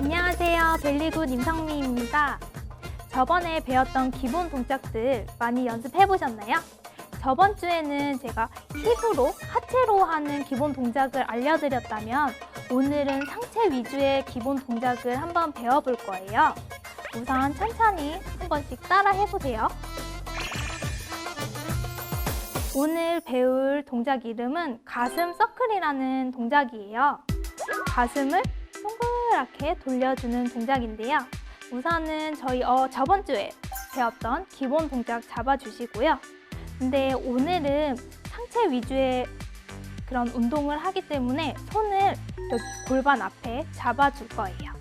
안녕하세요. 벨리굿 임성미입니다. 저번에 배웠던 기본 동작들 많이 연습해 보셨나요? 저번 주에는 제가 힙으로 하체로 하는 기본 동작을 알려드렸다면 오늘은 상체 위주의 기본 동작을 한번 배워볼 거예요. 우선 천천히 한 번씩 따라 해보세요. 오늘 배울 동작 이름은 가슴 서클이라는 동작이에요. 가슴을 동그랗게 돌려주는 동작인데요. 우선은 저희 어, 저번 주에 배웠던 기본 동작 잡아주시고요. 근데 오늘은 상체 위주의 그런 운동을 하기 때문에 손을 여기 골반 앞에 잡아줄 거예요.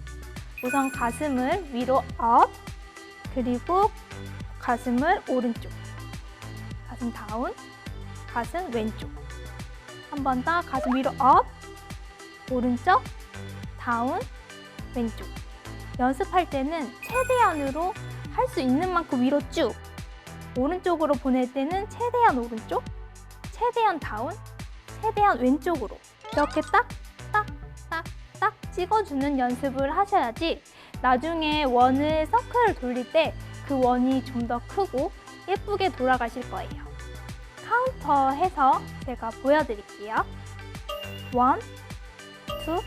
우선 가슴을 위로 업, 그리고 가슴을 오른쪽, 가슴 다운, 가슴 왼쪽. 한 번 더 가슴 위로 업, 오른쪽, 다운, 왼쪽. 연습할 때는 최대한으로 할 수 있는 만큼 위로 쭉. 오른쪽으로 보낼 때는 최대한 오른쪽, 최대한 다운, 최대한 왼쪽으로. 이렇게 딱, 딱, 딱, 딱 찍어주는 연습을 하셔야지 나중에 원을 서클을 돌릴 때 그 원이 좀 더 크고 예쁘게 돌아가실 거예요. 카운터 해서 제가 보여드릴게요. 원투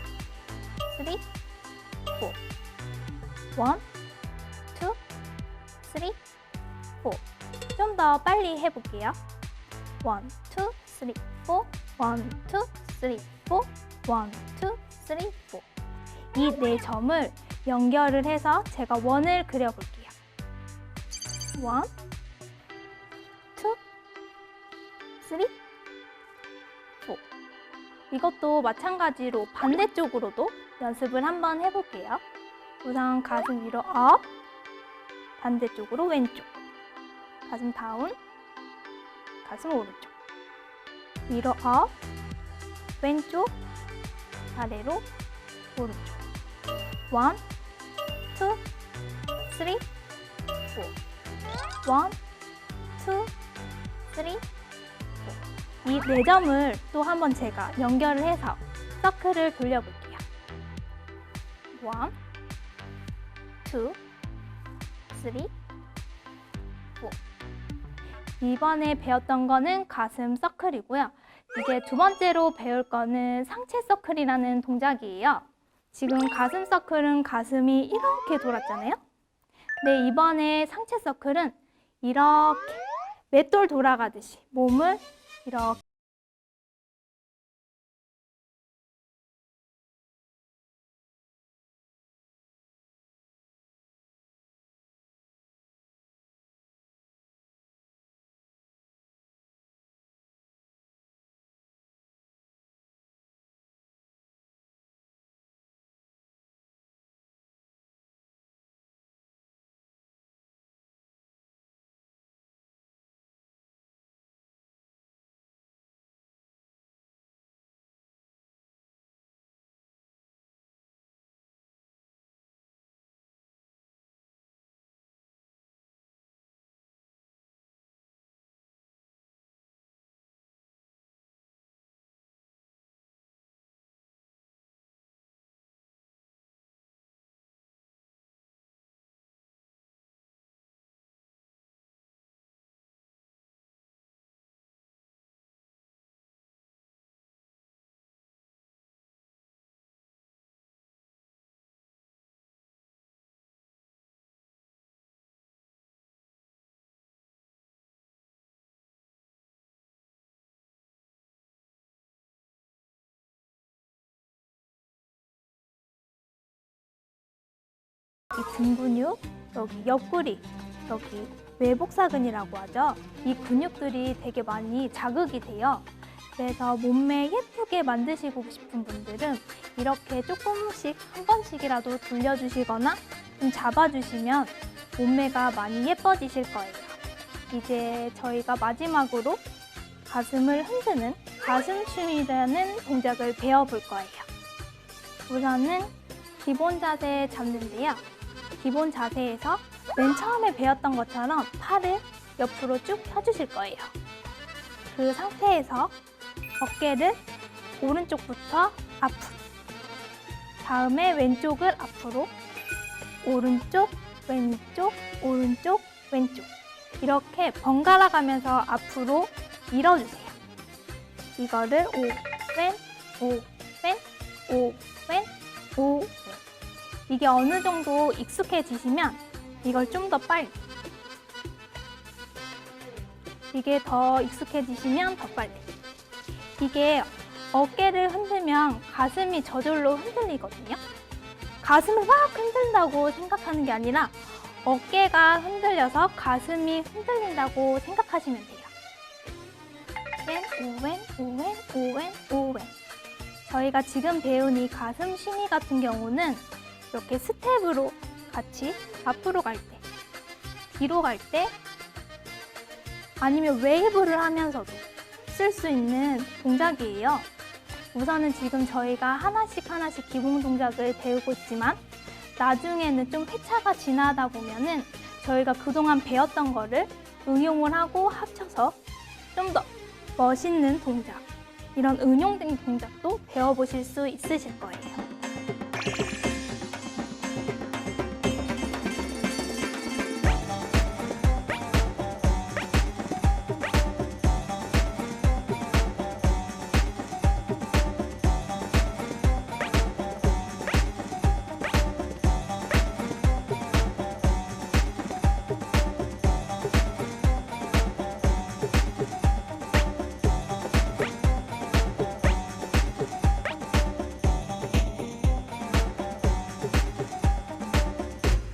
three, four. One, two, three, four. 좀 더 빨리 해볼게요. One, two, three, four. One, two, three, four. One, two, three, four. 이 네 점을 연결을 해서 제가 원을 그려볼게요. One, two, three, four. 이것도 마찬가지로 반대쪽으로도 연습을 한번 해볼게요. 우선 가슴 위로 업, 반대쪽으로 왼쪽, 가슴 다운, 가슴 오른쪽, 위로 업, 왼쪽, 아래로 오른쪽. 원, 투, 쓰리, 포. 원, 투, 쓰리, 이네 점을 또 한번 제가 연결을 해서 서클을 돌려볼게요. 원, 투, 쓰리, 포. 이번에 배웠던 거는 가슴 서클이고요. 이제 두 번째로 배울 거는 상체 서클이라는 동작이에요. 지금 가슴 서클은 가슴이 이렇게 돌았잖아요. 네, 이번에 상체 서클은 이렇게 맷돌 돌아가듯이 몸을 이렇게 이등 근육, 여기 옆구리, 여기 외복사근이라고 하죠. 이 근육들이 되게 많이 자극이 돼요. 그래서 몸매 예쁘게 만드시고 싶은 분들은 이렇게 조금씩 한 번씩이라도 돌려주시거나 좀 잡아주시면 몸매가 많이 예뻐지실 거예요. 이제 저희가 마지막으로 가슴을 흔드는 가슴춤이라는 동작을 배워볼 거예요. 우선은 기본 자세 잡는데요. 기본 자세에서 맨 처음에 배웠던 것처럼 팔을 옆으로 쭉 펴주실 거예요. 그 상태에서 어깨를 오른쪽부터 앞으로 다음에 왼쪽을 앞으로 오른쪽, 왼쪽, 오른쪽, 왼쪽 이렇게 번갈아 가면서 앞으로 밀어주세요. 이거를 오, 왼, 오, 왼, 오, 왼, 오, 왼. 이게 어느 정도 익숙해지시면 이걸 좀 더 빨리. 이게 더 익숙해지시면 더 빨리. 이게 어깨를 흔들면 가슴이 저절로 흔들리거든요. 가슴을 막 흔든다고 생각하는 게 아니라 어깨가 흔들려서 가슴이 흔들린다고 생각하시면 돼요. 왼, 오왼, 오왼, 오왼, 오왼. 저희가 지금 배운 이 가슴 심이 같은 경우는 이렇게 스텝으로 같이 앞으로 갈 때, 뒤로 갈 때, 아니면 웨이브를 하면서도 쓸 수 있는 동작이에요. 우선은 지금 저희가 하나씩 하나씩 기본 동작을 배우고 있지만 나중에는 좀 회차가 지나다 보면은 저희가 그동안 배웠던 거를 응용을 하고 합쳐서 좀 더 멋있는 동작, 이런 응용된 동작도 배워보실 수 있으실 거예요.